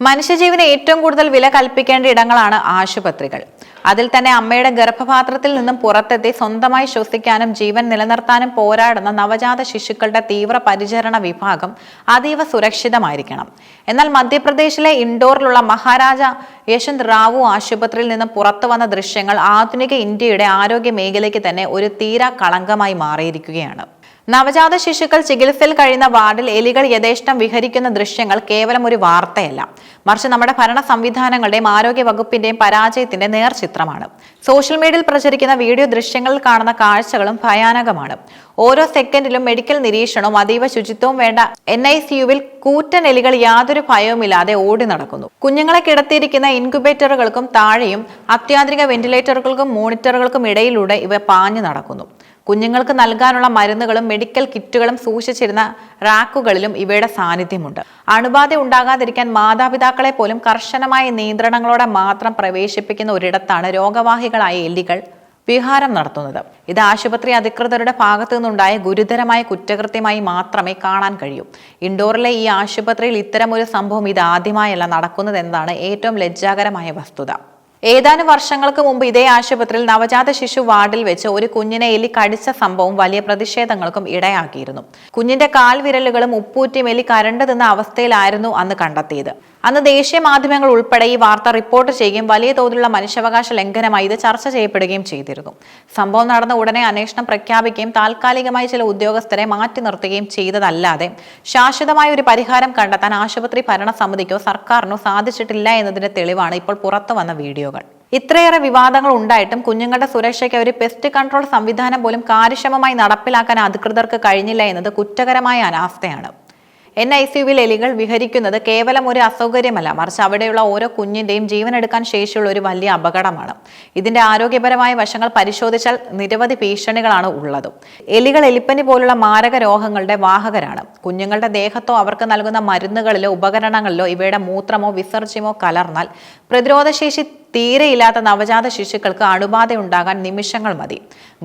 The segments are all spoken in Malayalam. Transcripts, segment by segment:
മനുഷ്യജീവന് ഏറ്റവും കൂടുതൽ വില കൽപ്പിക്കേണ്ട ഇടങ്ങളാണ് ആശുപത്രികൾ. അതിൽ തന്നെ അമ്മയുടെ ഗർഭപാത്രത്തിൽ നിന്നും പുറത്തെത്തി സ്വന്തമായി ശ്വസിക്കാനും ജീവൻ നിലനിർത്താനും പോരാടുന്ന നവജാത ശിശുക്കളുടെ തീവ്ര പരിചരണ വിഭാഗം അതീവ സുരക്ഷിതമായിരിക്കണം. എന്നാൽ മധ്യപ്രദേശിലെ ഇൻഡോറിലുള്ള മഹാരാജ യശ്വന്ത് റാവു ആശുപത്രിയിൽ നിന്നും പുറത്തു വന്ന ദൃശ്യങ്ങൾ ആധുനിക ഇന്ത്യയുടെ ആരോഗ്യ മേഖലയ്ക്ക് തന്നെ ഒരു തീരാ കളങ്കമായി മാറിയിരിക്കുകയാണ്. നവജാത ശിശുക്കൾ ചികിത്സയിൽ കഴിയുന്ന വാർഡിൽ എലികൾ യഥേഷ്ടം വിഹരിക്കുന്ന ദൃശ്യങ്ങൾ കേവലം ഒരു വാർത്തയല്ല. മറിച്ച് നമ്മുടെ ഭരണ സംവിധാനങ്ങളുടെയും ആരോഗ്യ വകുപ്പിന്റെയും പരാജയത്തിന്റെ നേർചിത്രമാണ്. സോഷ്യൽ മീഡിയയിൽ പ്രചരിക്കുന്ന വീഡിയോ ദൃശ്യങ്ങളിൽ കാണുന്ന കാഴ്ചകളും ഭയാനകമാണ്. ഓരോ സെക്കൻഡിലും മെഡിക്കൽ നിരീക്ഷണവും അതീവ ശുചിത്വവും വേണ്ട എൻ ഐ സിയുവിൽ കൂറ്റൻ എലികൾ യാതൊരു ഭയവുമില്ലാതെ ഓടി നടക്കുന്നു. കുഞ്ഞുങ്ങളെ കിടത്തിയിരിക്കുന്ന ഇൻക്യുബേറ്ററുകൾക്കും താഴെയും അത്യാധുനിക വെന്റിലേറ്ററുകൾക്കും മോണിറ്ററുകൾക്കും ഇടയിലൂടെ ഇവ പാഞ്ഞു നടക്കുന്നു. കുഞ്ഞുങ്ങൾക്ക് നൽകാനുള്ള മരുന്നുകളും മെഡിക്കൽ കിറ്റുകളും സൂക്ഷിച്ചിരുന്ന റാക്കുകളിലും ഇവയുടെ സാന്നിധ്യമുണ്ട്. അണുബാധ ഉണ്ടാകാതിരിക്കാൻ മാതാപിതാക്കളെ പോലും കർശനമായ നിയന്ത്രണങ്ങളോടെ മാത്രം പ്രവേശിപ്പിക്കുന്ന ഒരിടത്താണ് രോഗവാഹികളായ എല്ലികൾ വിഹാരം നടത്തുന്നത്. ഇത് ആശുപത്രി അധികൃതരുടെ ഭാഗത്തു നിന്നുണ്ടായ ഗുരുതരമായ കുറ്റകൃത്യമായി മാത്രമേ കാണാൻ കഴിയൂ. ഇൻഡോറിലെ ഈ ആശുപത്രിയിൽ ഇത്തരമൊരു സംഭവം ഇത് ആദ്യമായല്ല നടക്കുന്നതെന്നാണ് ഏറ്റവും ലജ്ജാകരമായ വസ്തുത. ഏതാനും വർഷങ്ങൾക്ക് മുമ്പ് ഇതേ ആശുപത്രിയിൽ നവജാത ശിശു വാർഡിൽ വെച്ച് ഒരു കുഞ്ഞിനെ എലി കടിച്ച സംഭവം വലിയ പ്രതിഷേധങ്ങൾക്കും ഇടയാക്കിയിരുന്നു. കുഞ്ഞിന്റെ കാൽവിരലുകളും ഉപ്പൂറ്റിയും എലി കരണ്ടു നിന്ന അവസ്ഥയിലായിരുന്നു അന്ന് കണ്ടെത്തിയത്. അന്ന് ദേശീയ മാധ്യമങ്ങൾ ഉൾപ്പെടെ ഈ വാർത്ത റിപ്പോർട്ട് ചെയ്യുകയും വലിയ തോതിലുള്ള മനുഷ്യാവകാശ ലംഘനമായി ഇത് ചർച്ച ചെയ്യപ്പെടുകയും ചെയ്തിരുന്നു. സംഭവം നടന്ന ഉടനെ അന്വേഷണം പ്രഖ്യാപിക്കുകയും താൽക്കാലികമായി ചില ഉദ്യോഗസ്ഥരെ മാറ്റി നിർത്തുകയും ചെയ്തതല്ലാതെ ശാശ്വതമായ ഒരു പരിഹാരം കണ്ടെത്താൻ ആശുപത്രി ഭരണസമിതിക്കോ സർക്കാരിനോ സാധിച്ചിട്ടില്ല എന്നതിന്റെ തെളിവാണ് ഇപ്പോൾ പുറത്തു വന്ന വീഡിയോകൾ. ഇത്രയേറെ വിവാദങ്ങൾ ഉണ്ടായിട്ടും കുഞ്ഞുങ്ങളുടെ സുരക്ഷയ്ക്ക് ഒരു പെസ്റ്റ് കൺട്രോൾ സംവിധാനം പോലും കാര്യക്ഷമമായി നടപ്പിലാക്കാൻ അധികൃതർക്ക് കഴിഞ്ഞില്ല എന്നത് കുറ്റകരമായ അനാസ്ഥയാണ്. എൻ ഐ സിയുവിൽ എലികൾ വിഹരിക്കുന്നത് കേവലം ഒരു അസൗകര്യമല്ല. മറിച്ച് അവിടെയുള്ള ഓരോ കുഞ്ഞിന്റെയും ജീവനെടുക്കാൻ ശേഷിയുള്ള ഒരു വലിയ അപകടമാണ്. ഇതിന്റെ ആരോഗ്യപരമായ വശങ്ങൾ പരിശോധിച്ചാൽ നിരവധി ഭീഷണികളാണ് ഉള്ളത്. എലികൾ എലിപ്പനി പോലുള്ള മാരക രോഗങ്ങളുടെ വാഹകരാണ്. കുഞ്ഞുങ്ങളുടെ ദേഹത്തോ അവർക്ക് നൽകുന്ന മരുന്നുകളിലോ ഉപകരണങ്ങളിലോ ഇവയുടെ മൂത്രമോ വിസർജ്യമോ കലർന്നാൽ പ്രതിരോധശേഷി തീരെയില്ലാത്ത നവജാത ശിശുക്കൾക്ക് അണുബാധ ഉണ്ടാകാൻ നിമിഷങ്ങൾ മതി.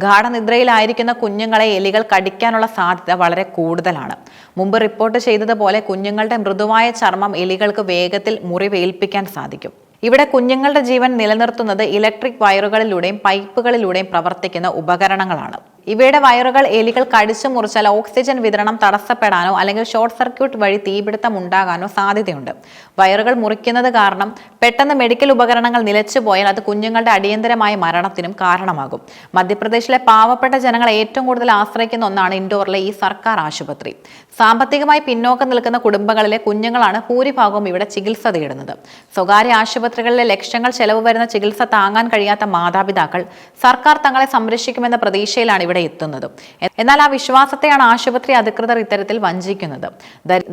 ഗാഠനിദ്രയിലായിരിക്കുന്ന കുഞ്ഞുങ്ങളെ എലികൾ കടിക്കാനുള്ള സാധ്യത വളരെ കൂടുതലാണ്. മുമ്പ് റിപ്പോർട്ട് ചെയ്തതുപോലെ കുഞ്ഞുങ്ങളുടെ മൃദുവായ ചർമ്മം എലികൾക്ക് വേഗത്തിൽ മുറിവേൽപ്പിക്കാൻ സാധിക്കും. ഇവിടെ കുഞ്ഞുങ്ങളുടെ ജീവൻ നിലനിർത്തുന്നത് ഇലക്ട്രിക് വയറുകളിലൂടെയും പൈപ്പുകളിലൂടെയും പ്രവർത്തിക്കുന്ന ഉപകരണങ്ങളാണ്. ഇവയുടെ വയറുകൾ എലികൾ കടിച്ചു മുറിച്ചാൽ ഓക്സിജൻ വിതരണം തടസ്സപ്പെടാനോ അല്ലെങ്കിൽ ഷോർട്ട് സർക്യൂട്ട് വഴി തീപിടുത്തം ഉണ്ടാകാനോ സാധ്യതയുണ്ട്. വയറുകൾ മുറിക്കുന്നത് കാരണം പെട്ടെന്ന് മെഡിക്കൽ ഉപകരണങ്ങൾ നിലച്ചുപോയാൽ അത് കുഞ്ഞുങ്ങളുടെ അടിയന്തരമായ മരണത്തിനും കാരണമാകും. മധ്യപ്രദേശിലെ പാവപ്പെട്ട ജനങ്ങൾ ഏറ്റവും കൂടുതൽ ആശ്രയിക്കുന്ന ഒന്നാണ് ഇൻഡോറിലെ ഈ സർക്കാർ ആശുപത്രി. സാമ്പത്തികമായി പിന്നോക്കം നിൽക്കുന്ന കുടുംബങ്ങളിലെ കുഞ്ഞുങ്ങളാണ് ഭൂരിഭാഗവും ഇവിടെ ചികിത്സ തേടുന്നത്. സ്വകാര്യ ആശുപത്രികളിലെ ലക്ഷങ്ങൾ ചെലവ് വരുന്ന ചികിത്സ താങ്ങാൻ കഴിയാത്ത മാതാപിതാക്കൾ സർക്കാർ തങ്ങളെ സംരക്ഷിക്കുമെന്ന പ്രതീക്ഷയിലാണ് ഇവിടെ എത്തുന്നതും. എന്നാൽ ആ വിശ്വാസത്തെയാണ് ആശുപത്രി അധികൃതർ ഇത്തരത്തിൽ വഞ്ചിക്കുന്നത്.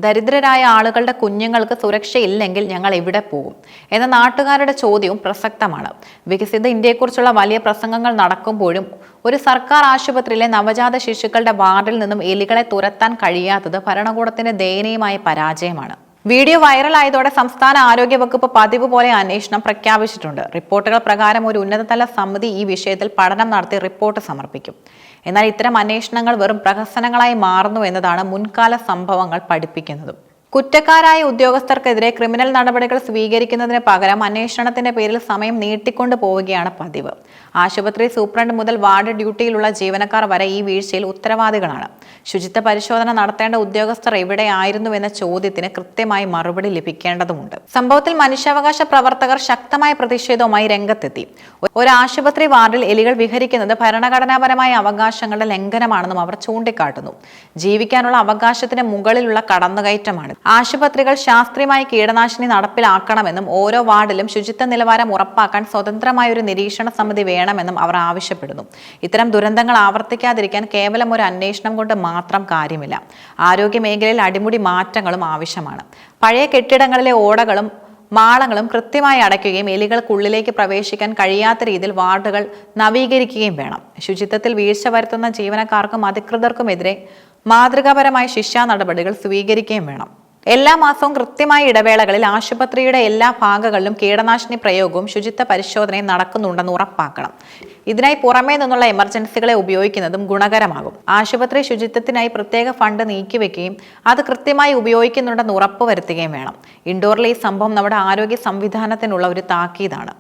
ദരിദ്രരായ ആളുകളുടെ കുഞ്ഞുങ്ങൾക്ക് സുരക്ഷയില്ലെങ്കിൽ ഞങ്ങൾ എവിടെ പോകും എന്ന നാട്ടുകാരുടെ ചോദ്യവും പ്രസക്തമാണ്. വികസിത ഇന്ത്യയെക്കുറിച്ചുള്ള വലിയ പ്രസംഗങ്ങൾ നടക്കുമ്പോഴും ഒരു സർക്കാർ ആശുപത്രിയിലെ നവജാത ശിശുക്കളുടെ വാർഡിൽ നിന്നും എലികളെ തുരത്താൻ കഴിയാത്തത് ഭരണകൂടത്തിന്റെ ദയനീയമായ പരാജയമാണ്. വീഡിയോ വൈറലായതോടെ സംസ്ഥാന ആരോഗ്യ വകുപ്പ് പതിവ് പോലെ അന്വേഷണം പ്രഖ്യാപിച്ചിട്ടുണ്ട്. റിപ്പോർട്ടുകൾ പ്രകാരം ഒരു ഉന്നതതല സമിതി ഈ വിഷയത്തിൽ പഠനം നടത്തി റിപ്പോർട്ട് സമർപ്പിക്കും. എന്നാൽ ഇത്തരം അന്വേഷണങ്ങൾ വെറും പ്രഹസനങ്ങളായി മാറുന്നു എന്നതാണ് മുൻകാല സംഭവങ്ങൾ പഠിപ്പിക്കുന്നതും. കുറ്റക്കാരായ ഉദ്യോഗസ്ഥർക്കെതിരെ ക്രിമിനൽ നടപടികൾ സ്വീകരിക്കുന്നതിന് പകരം അന്വേഷണത്തിന്റെ പേരിൽ സമയം നീട്ടിക്കൊണ്ടു പോവുകയാണ് പതിവ്. ആശുപത്രി സൂപ്രണ്ട് മുതൽ വാർഡ് ഡ്യൂട്ടിയിലുള്ള ജീവനക്കാർ വരെ ഈ വീഴ്ചയിൽ ഉത്തരവാദികളാണ്. ശുചിത്വ പരിശോധന നടത്തേണ്ട ഉദ്യോഗസ്ഥർ എവിടെയായിരുന്നുവെന്ന ചോദ്യത്തിന് കൃത്യമായി മറുപടി ലഭിക്കേണ്ടതുണ്ട്. സംഭവത്തിൽ മനുഷ്യാവകാശ പ്രവർത്തകർ ശക്തമായ പ്രതിഷേധവുമായി രംഗത്തെത്തി. ഒരു ആശുപത്രി വാർഡിൽ എലികൾ വിഹരിക്കുന്നത് ഭരണഘടനാപരമായ അവകാശങ്ങളുടെ ലംഘനമാണെന്നും അവർ ചൂണ്ടിക്കാട്ടുന്നു. ജീവിക്കാനുള്ള അവകാശത്തിന് മുകളിലുള്ള കടന്നുകയറ്റമാണ് ആശുപത്രികൾ ശാസ്ത്രീയമായി കീടനാശിനി നടപ്പിലാക്കണമെന്നും ഓരോ വാർഡിലും ശുചിത്വ നിലവാരം ഉറപ്പാക്കാൻ സ്വതന്ത്രമായ ഒരു നിരീക്ഷണ സമിതി വേണമെന്നും അവർ ആവശ്യപ്പെടുന്നു. ഇത്തരം ദുരന്തങ്ങൾ ആവർത്തിക്കാതിരിക്കാൻ കേവലം ഒരു അന്വേഷണം കൊണ്ട് മാത്രം കാര്യമില്ല. ആരോഗ്യ മേഖലയിൽ അടിമുടി മാറ്റങ്ങളും ആവശ്യമാണ്. പഴയ കെട്ടിടങ്ങളിലെ ഓടകളും മാളങ്ങളും കൃത്യമായി അടയ്ക്കുകയും എലികൾക്കുള്ളിലേക്ക് പ്രവേശിക്കാൻ കഴിയാത്ത രീതിയിൽ വാർഡുകൾ നവീകരിക്കുകയും വേണം. ശുചിത്വത്തിൽ വീഴ്ച വരുത്തുന്ന ജീവനക്കാർക്കും അധികൃതർക്കുമെതിരെ മാതൃകാപരമായ ശിക്ഷാ നടപടികൾ സ്വീകരിക്കുകയും വേണം. എല്ലാ മാസവും കൃത്യമായ ഇടവേളകളിൽ ആശുപത്രിയുടെ എല്ലാ ഭാഗങ്ങളിലും കീടനാശിനി പ്രയോഗവും ശുചിത്വ പരിശോധനയും നടക്കുന്നുണ്ടെന്ന് ഉറപ്പാക്കണം. ഇതിനായി പുറമേ നിന്നുള്ള എമർജൻസികളെ ഉപയോഗിക്കുന്നതും ഗുണകരമാകും. ആശുപത്രി ശുചിത്വത്തിനായി പ്രത്യേക ഫണ്ട് നീക്കിവെക്കുകയും അത് കൃത്യമായി ഉപയോഗിക്കുന്നുണ്ടെന്ന് ഉറപ്പുവരുത്തുകയും വേണം. ഇൻഡോറിലെ ഈ സംഭവം നമ്മുടെ ആരോഗ്യ സംവിധാനത്തിനുള്ള ഒരു താക്കീതാണ്.